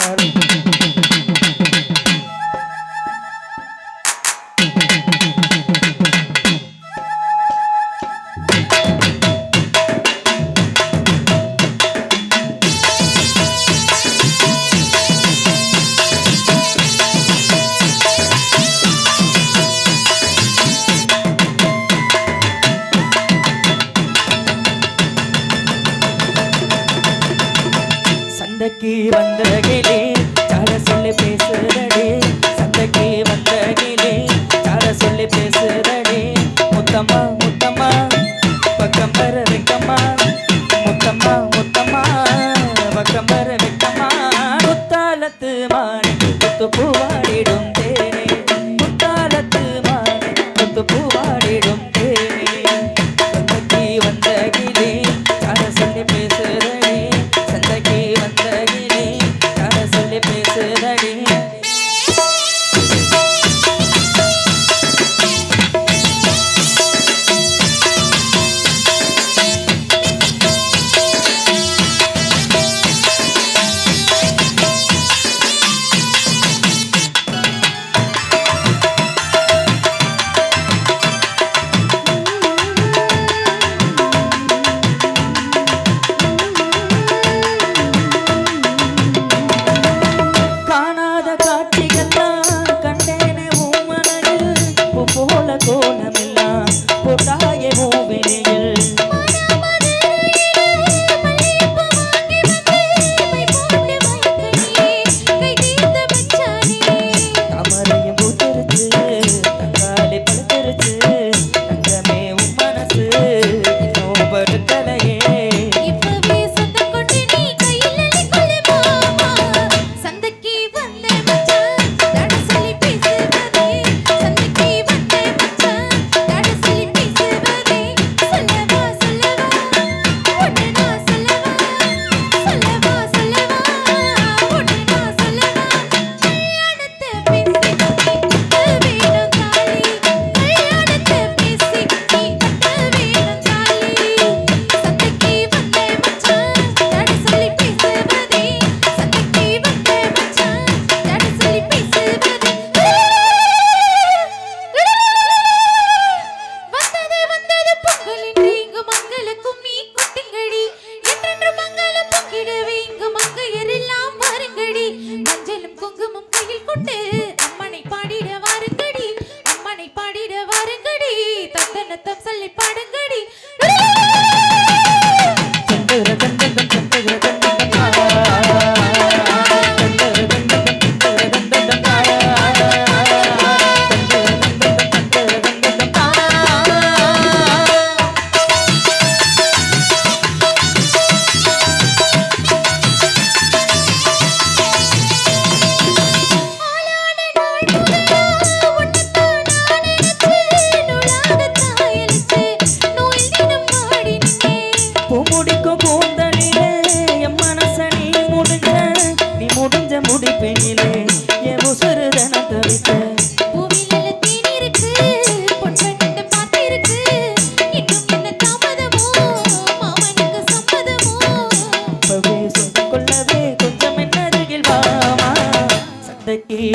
Hare சந்தைக்கு வந்த வகையிலே சட சொல்லு பேசுற என்னத்தம் சொல்லி பாடுங்கடி.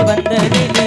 வந்ததிலே